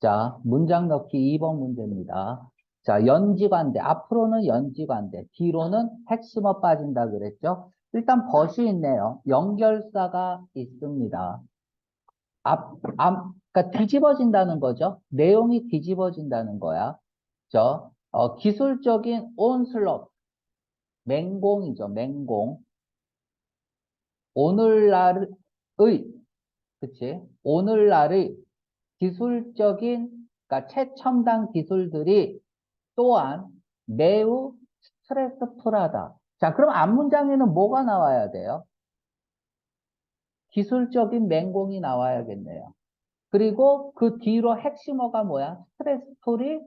자, 문장 넣기 2번 문제입니다. 자, 연지관대. 앞으로는 연지관대. 뒤로는 핵심어 빠진다 그랬죠? 일단 벗이 있네요. 연결사가 있습니다. 앞, 앞, 그러니까 뒤집어진다는 거죠. 내용이 뒤집어진다는 거야. 저, 어, 기술적인 온슬롭. 맹공이죠. 맹공. 오늘날의, 그치? 오늘날의 기술적인, 그러니까 최첨단 기술들이 또한 매우 스트레스풀하다. 자, 그럼 앞 문장에는 뭐가 나와야 돼요? 기술적인 맹공이 나와야겠네요. 그리고 그 뒤로 핵심어가 뭐야? 스트레스풀이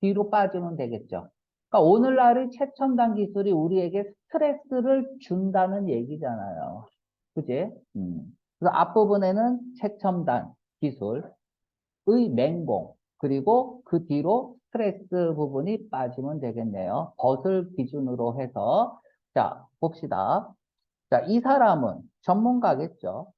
뒤로 빠지면 되겠죠. 그러니까 오늘날의 최첨단 기술이 우리에게 스트레스를 준다는 얘기잖아요. 그지? 음. 그래서 앞부분에는 최첨단 기술의 맹공, 그리고 그 뒤로 스트레스 부분이 빠지면 되겠네요. 벗을 기준으로 해서. 자, 봅시다. 자, 이 사람은 전문가겠죠.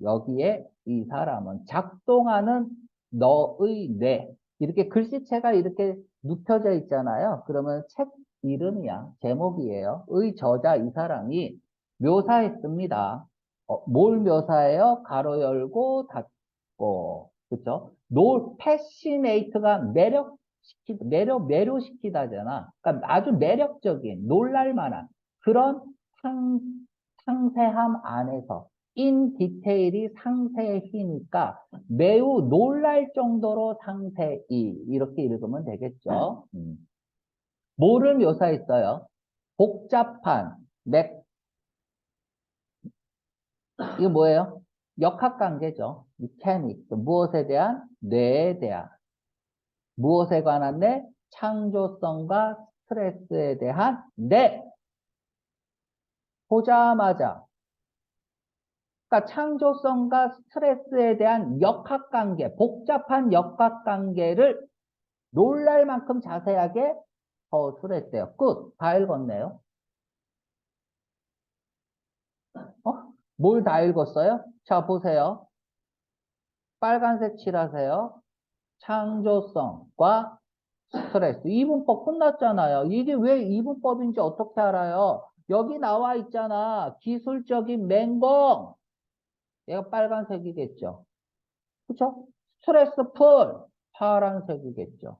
여기에 이 사람은 작동하는 너의 뇌. 이렇게 글씨체가 이렇게 눕혀져 있잖아요. 그러면 책 이름이야. 제목이에요. 의 저자 이 사람이 묘사했습니다. 어, 뭘 묘사해요? 가로 열고 닫고. 그쵸? 노, 패시네이트가 매력 시키, 매력, 매료시키다잖아. 그러니까 아주 매력적인, 놀랄만한 그런 상, 상세함 안에서 인 디테일이 상세히니까 매우 놀랄 정도로 상세히 이렇게 읽으면 되겠죠. 음. 뭐를 묘사했어요? 복잡한 맥 이거 뭐예요? 역학관계죠. Mechanics 무엇에 대한 뇌에 대한 무엇에 관한 뇌 창조성과 스트레스에 대한 뇌 보자마자 그러니까 창조성과 스트레스에 대한 역학관계, 복잡한 역학관계를 놀랄 만큼 자세하게 서술했대요. 끝. 다 읽었네요. 어? 뭘 다 읽었어요? 자, 보세요. 빨간색 칠하세요. 창조성과 스트레스. 이분법 끝났잖아요. 이게 왜 이분법인지 어떻게 알아요? 여기 나와 있잖아. 기술적인 맹공. 얘가 빨간색이겠죠. 그쵸? 스트레스 풀. 파란색이겠죠.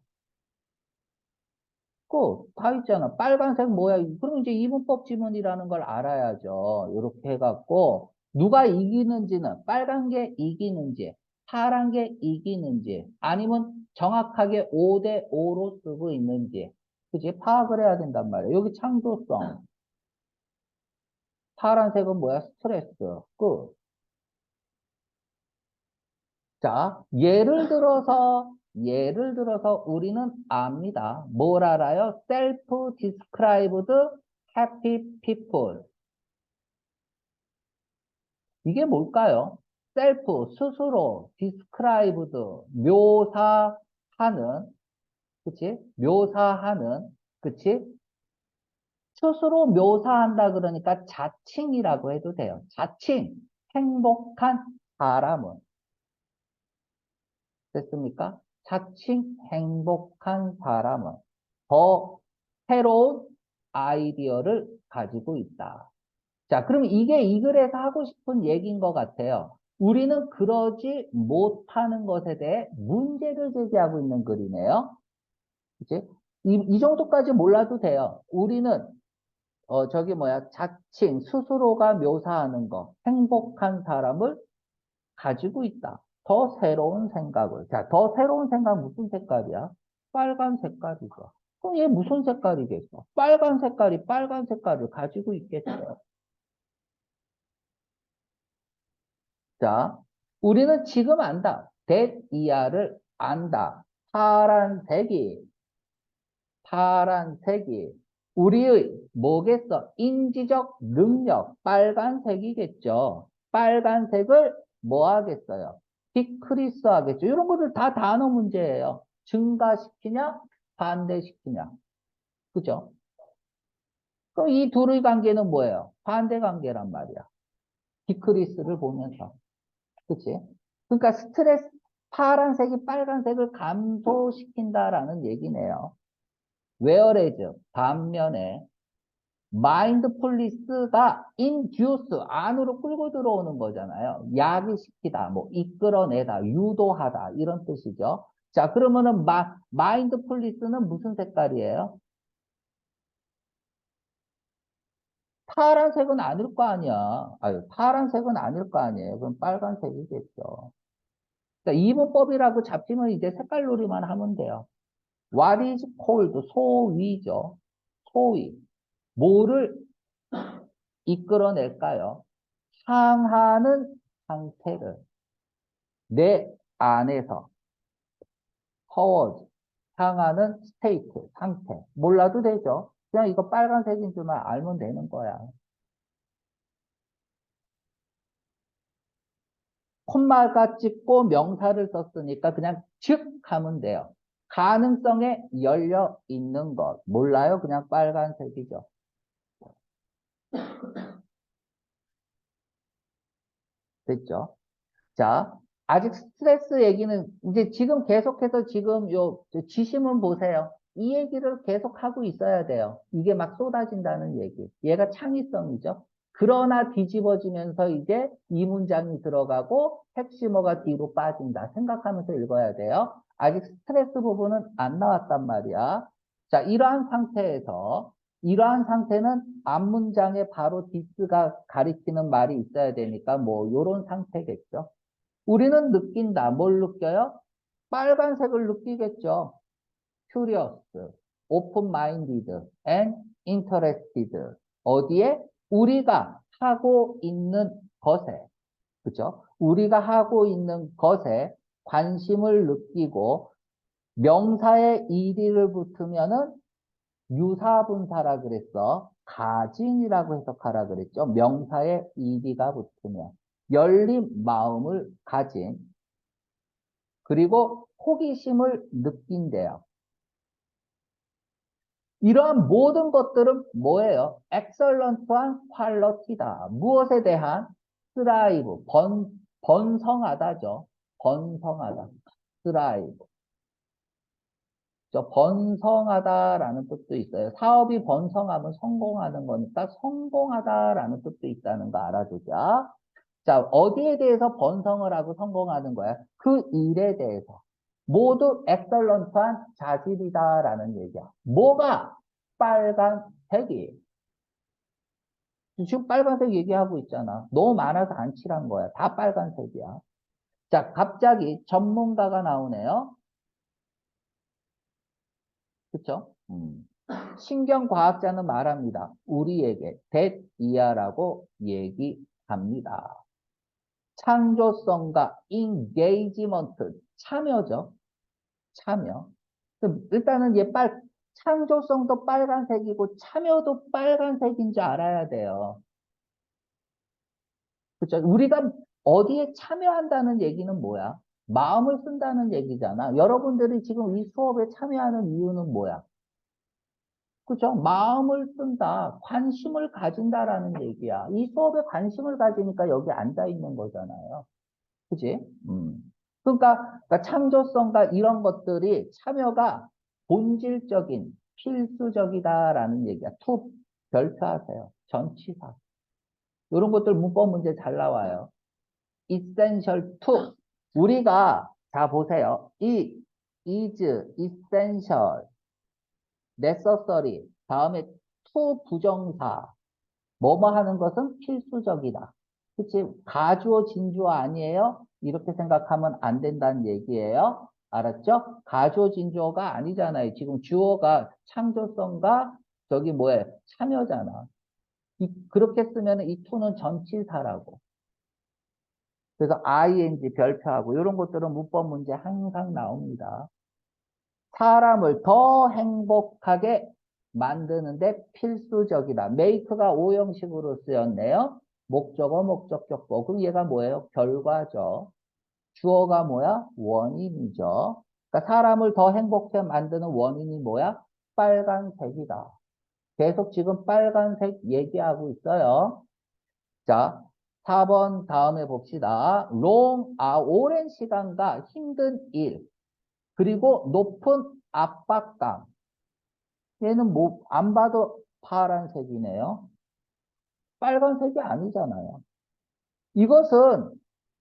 그, 다 있잖아. 빨간색 뭐야? 그럼 이제 이분법 지문이라는 걸 알아야죠. 이렇게 해갖고, 누가 이기는지는, 빨간 게 이기는지, 파란 게 이기는지, 아니면 정확하게 5대 5로 쓰고 있는지, 그지? 파악을 해야 된단 말이에요. 여기 창조성. 파란색은 뭐야? 스트레스. 끝. 자, 예를 들어서, 예를 들어서 우리는 압니다. 뭘 알아요? self-described happy people. 이게 뭘까요? Self, 스스로, described, 묘사하는, 그치? 묘사하는, 그치? 스스로 묘사한다 그러니까 자칭이라고 해도 돼요. 자칭, 행복한 사람은. 됐습니까? 자칭 행복한 사람은 더 새로운 아이디어를 가지고 있다. 자, 그럼 이게 이 글에서 하고 싶은 얘기인 것 같아요. 우리는 그러지 못하는 것에 대해 문제를 제기하고 있는 글이네요. 이제 이, 이 정도까지 몰라도 돼요. 우리는 어 저기 뭐야 자칭 스스로가 묘사하는 거 행복한 사람을 가지고 있다. 더 새로운 생각을. 자, 더 새로운 생각 무슨 색깔이야? 빨간 색깔이죠. 그럼 얘 무슨 색깔이겠어? 빨간 색깔이 빨간 색깔을 가지고 있겠죠. 자, 우리는 지금 안다. that 이하를 안다. 파란색이, 파란색이 우리의 뭐겠어? 인지적 능력, 빨간색이겠죠. 빨간색을 뭐 하겠어요? 디크리스 하겠죠. 이런 것들 다 단어 문제예요. 증가시키냐, 반대시키냐. 그죠? 그럼 이 둘의 관계는 뭐예요? 반대 관계란 말이야. 디크리스를 보면서. 그치? 그러니까 스트레스, 파란색이 빨간색을 감소시킨다라는 얘기네요. whereas 반면에 mindfulness가 induce 안으로 끌고 들어오는 거잖아요. 야기시키다, 뭐 이끌어내다, 유도하다 이런 뜻이죠. 자 그러면은 마, mindfulness는 무슨 색깔이에요? 파란색은 아닐 거 아니야. 아유, 파란색은 아닐 거 아니에요. 그럼 빨간색이겠죠. 그러니까 이분법이라고 잡히면 이제 색깔 놀이만 하면 돼요. What is cold? 소위죠. 소위. 뭐를 이끌어낼까요? 향하는 상태를 내 안에서 forward, 향하는 state, 상태. 몰라도 되죠. 그냥 이거 빨간색인 줄만 알면 되는 거야. 콤마가 찍고 명사를 썼으니까 그냥 즉 하면 돼요. 가능성에 열려 있는 것. 몰라요? 그냥 빨간색이죠. 됐죠? 자, 아직 스트레스 얘기는 이제 지금 계속해서 지금 요 지심은 보세요. 이 얘기를 계속 하고 있어야 돼요. 이게 막 쏟아진다는 얘기. 얘가 창의성이죠. 그러나 뒤집어지면서 이제 이 문장이 들어가고 핵심어가 뒤로 빠진다. 생각하면서 읽어야 돼요. 아직 스트레스 부분은 안 나왔단 말이야. 자, 이러한 상태에서 이러한 상태는 앞 문장에 바로 디스가 가리키는 말이 있어야 되니까 뭐 요런 상태겠죠. 우리는 느낀다. 뭘 느껴요? 빨간색을 느끼겠죠. Curious, open-minded, and interested. 어디에? 우리가 하고 있는 것에, 그죠? 우리가 하고 있는 것에 관심을 느끼고 명사에 이리를 붙으면은 유사분사라 그랬어. 가진이라고 해석하라 그랬죠. 명사에 이리가 붙으면 열린 마음을 가진 그리고 호기심을 느낀대요. 이러한 모든 것들은 뭐예요? 엑설런트한 퀄러티다. 무엇에 대한 스라이브, 번, 번성하다죠. 번성하다. 스라이브. 저 번성하다라는 뜻도 있어요. 사업이 번성하면 성공하는 거니까 성공하다라는 뜻도 있다는 거 알아두자. 자, 어디에 대해서 번성을 하고 성공하는 거야? 그 일에 대해서. 모두 엑설런트한 자질이다라는 얘기야. 뭐가 빨간색이? 지금 빨간색 얘기하고 있잖아. 너무 많아서 안 칠한 거야. 다 빨간색이야. 자, 갑자기 전문가가 나오네요. 그쵸? 음. 신경과학자는 말합니다. 우리에게 that 이하라고 얘기합니다. 창조성과 engagement, 참여죠. 참여. 일단은 얘 빨, 창조성도 빨간색이고 참여도 빨간색인 줄 알아야 돼요. 그쵸? 우리가 어디에 참여한다는 얘기는 뭐야? 마음을 쓴다는 얘기잖아. 여러분들이 지금 이 수업에 참여하는 이유는 뭐야? 그죠? 마음을 쓴다, 관심을 가진다라는 얘기야. 이 수업에 관심을 가지니까 여기 앉아 있는 거잖아요. 그지? 음. 그러니까, 그러니까 창조성과 이런 것들이 참여가 본질적인, 필수적이다라는 얘기야. 투, 별표하세요. 전치사. 이런 것들 문법 문제 잘 나와요. essential to. 우리가, 자, 보세요. 이 is essential. necessary. 다음에 to 부정사. 뭐뭐 하는 것은 필수적이다. 그치? 가주어, 진주어 아니에요? 이렇게 생각하면 안 된다는 얘기예요. 알았죠? 진주어가 아니잖아요. 지금 주어가 창조성과 저기 뭐예요? 참여잖아. 이, 그렇게 쓰면 이 to는 전치사라고. 그래서 ing 별표하고 이런 것들은 문법 문제 항상 나옵니다. 사람을 더 행복하게 만드는데 필수적이다. make가 오형식으로 쓰였네요. 목적어, 목적격보. 그럼 얘가 뭐예요? 결과죠. 주어가 뭐야? 원인이죠. 그러니까 사람을 더 행복해 만드는 원인이 뭐야? 빨간색이다. 계속 지금 빨간색 얘기하고 있어요. 자, 4번 다음에 봅시다. long, 아, 오랜 시간과 힘든 일, 그리고 높은 압박감. 얘는 뭐, 안 봐도 파란색이네요. 빨간색이 아니잖아요. 이것은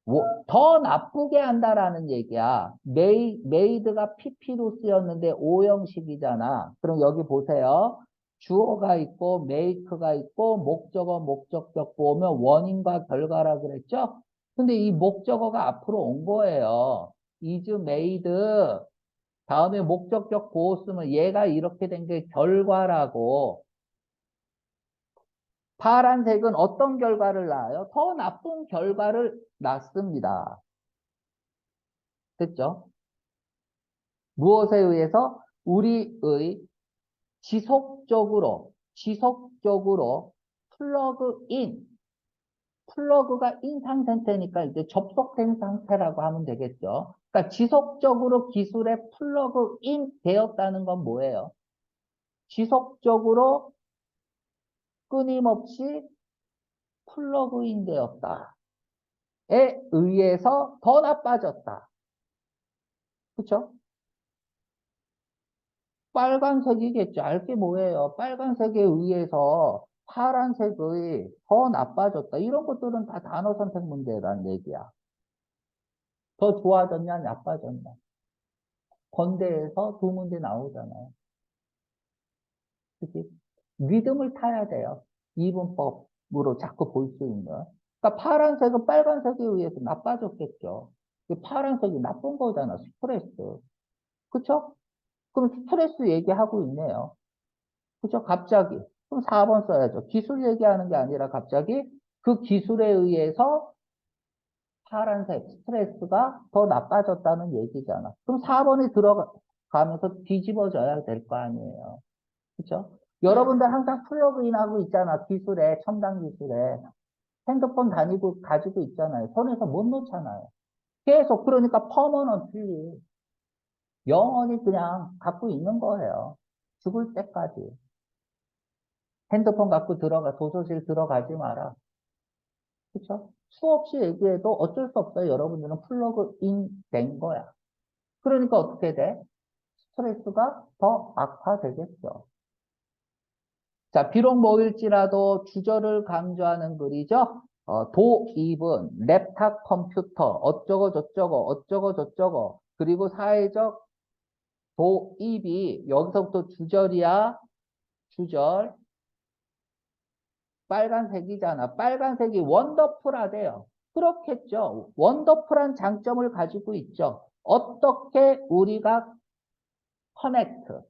뭐, 더 나쁘게 한다라는 얘기야. 메이, 메이드가 PP로 쓰였는데 오형식이잖아. 그럼 여기 보세요. 주어가 있고 make가 있고 목적어 목적격 보면 원인과 결과라 그랬죠? 근데 이 목적어가 앞으로 온 거예요. is made 다음에 목적격 보호 쓰면 얘가 이렇게 된 게 결과라고 파란색은 어떤 결과를 낳아요? 더 나쁜 결과를 낳습니다. 됐죠? 무엇에 의해서? 우리의 지속적으로, 지속적으로 플러그 인, 플러그가 인 상태니까 이제 접속된 상태라고 하면 되겠죠. 그러니까 지속적으로 기술에 플러그 인 되었다는 건 뭐예요? 지속적으로 끊임없이 플러그인 되었다. 에 의해서 더 나빠졌다. 그쵸? 빨간색이겠죠. 알게 뭐예요? 빨간색에 의해서 파란색의 더 나빠졌다. 이런 것들은 다 단어 선택 문제라는 얘기야. 더 좋아졌냐, 나빠졌냐. 건대에서 두 문제 나오잖아요. 그치? 믿음을 타야 돼요. 이분법으로 자꾸 볼 수 있는. 그러니까 파란색은 빨간색에 의해서 나빠졌겠죠. 파란색이 나쁜 거잖아, 스트레스. 그쵸? 그럼 스트레스 얘기하고 있네요. 그죠? 갑자기. 그럼 4번 써야죠. 기술 얘기하는 게 아니라 갑자기 그 기술에 의해서 파란색 스트레스가 더 나빠졌다는 얘기잖아. 그럼 4번에 들어가면서 뒤집어져야 될 거 아니에요. 그죠? 여러분들 항상 플러그인 하고 있잖아. 기술에, 첨단 기술에. 핸드폰 다니고 가지고 있잖아요. 손에서 못 놓잖아요. 계속 그러니까 퍼머넌틀리 영원히 그냥 갖고 있는 거예요. 죽을 때까지. 핸드폰 갖고 들어가, 도서실 들어가지 마라. 그쵸? 수없이 얘기해도 어쩔 수 없어요. 여러분들은 플러그 인 된 거야. 그러니까 어떻게 돼? 스트레스가 더 악화되겠죠. 자, 비록 뭐일지라도 주저를 강조하는 글이죠. 어, 도입은 랩탑 컴퓨터, 어쩌고 저쩌고, 어쩌고 저쩌고, 그리고 사회적 도 입이 여기서부터 주절이야. 주절. 빨간색이잖아. 빨간색이 원더풀하대요. 그렇겠죠. 원더풀한 장점을 가지고 있죠. 어떻게 우리가 커넥트,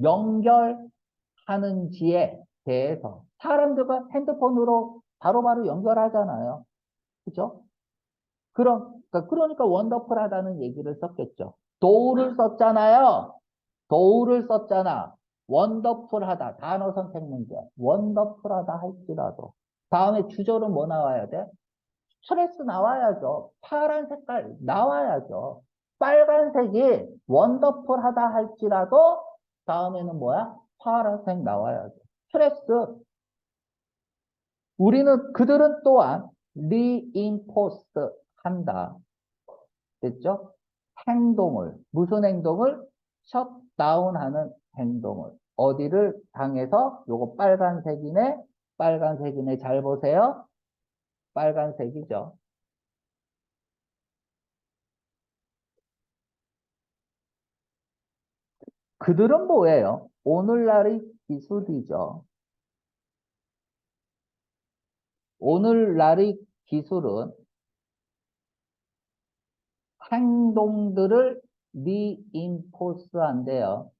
연결하는지에 대해서 사람들과 핸드폰으로 바로 바로 연결하잖아요. 그죠? 그럼, 그러니까, 그러니까 원더풀하다는 얘기를 썼겠죠. 도우를 썼잖아요. 도우를 썼잖아. 원더풀하다. 단어 선택 문제. 원더풀하다 할지라도. 다음에 주절은 뭐 나와야 돼? 스트레스 나와야죠. 파란 색깔 나와야죠. 빨간색이 원더풀하다 할지라도 다음에는 뭐야? 파란색 나와야죠. 스트레스. 우리는 그들은 또한 리인포스 한다. 됐죠? 행동을, 무슨 행동을? 셧다운 하는 행동을. 어디를 당해서 요거 빨간색이네, 빨간색이네. 잘 보세요. 빨간색이죠. 그들은 뭐예요? 오늘날의 기술이죠. 오늘날의 기술은 행동들을 리인포스 한대요.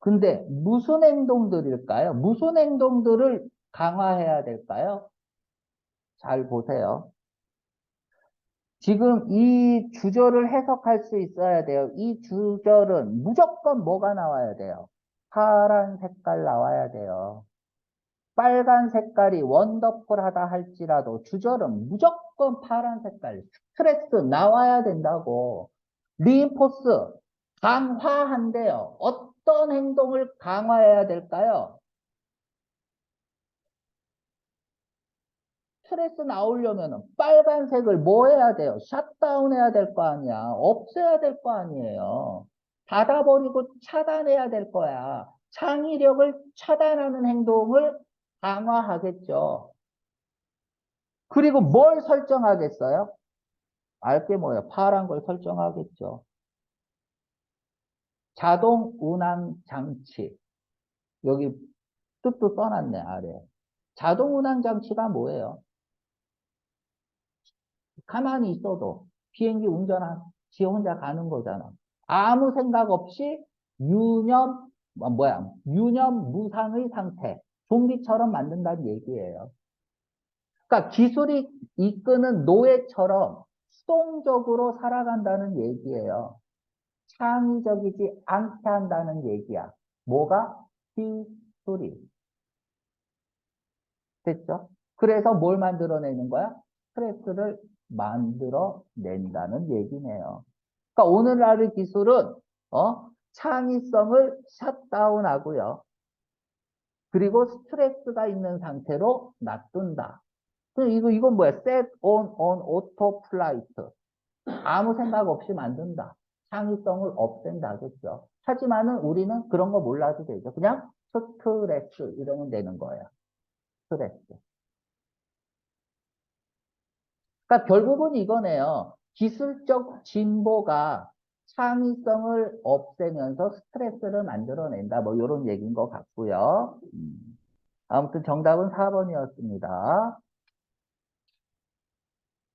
근데 무슨 행동들일까요? 무슨 행동들을 강화해야 될까요? 잘 보세요. 지금 이 주절을 해석할 수 있어야 돼요. 이 주절은 무조건 뭐가 나와야 돼요? 파란 색깔 나와야 돼요. 빨간 색깔이 원더풀하다 할지라도 주절은 무조건 파란 색깔 스트레스 나와야 된다고 리인포스 강화한대요. 어떤 행동을 강화해야 될까요? 스트레스 나오려면 빨간색을 뭐 해야 돼요? 샷다운 해야 될 거 아니야. 없애야 될 거 아니에요. 닫아버리고 차단해야 될 거야. 창의력을 차단하는 행동을 강화하겠죠. 그리고 뭘 설정하겠어요? 알게 뭐예요? 파란 걸 설정하겠죠. 자동 운항 장치. 여기 뜻도 써놨네, 아래. 자동 운항 장치가 뭐예요? 가만히 있어도 비행기 운전한 지 혼자 가는 거잖아. 아무 생각 없이 유념, 뭐, 뭐야, 유념 무상의 상태. 좀비처럼 만든다는 얘기예요. 그러니까 기술이 이끄는 노예처럼 수동적으로 살아간다는 얘기예요. 창의적이지 않게 한다는 얘기야. 뭐가? 기술이. 됐죠? 그래서 뭘 만들어내는 거야? 스트레스를 만들어 낸다는 얘기네요. 그러니까 오늘날의 기술은 어? 창의성을 샷다운하고요. 그리고 스트레스가 있는 상태로 놔둔다. 이거 이건 뭐야? set on on auto flight. 아무 생각 없이 만든다. 창의성을 없앤다겠죠. 하지만은 우리는 그런 거 몰라도 되죠. 그냥 스트레스 이러면 되는 거예요. 스트레스. 그러니까 결국은 이거네요. 기술적 진보가 창의성을 없애면서 스트레스를 만들어낸다. 뭐 이런 얘기인 것 같고요. 음. 아무튼 정답은 4번이었습니다.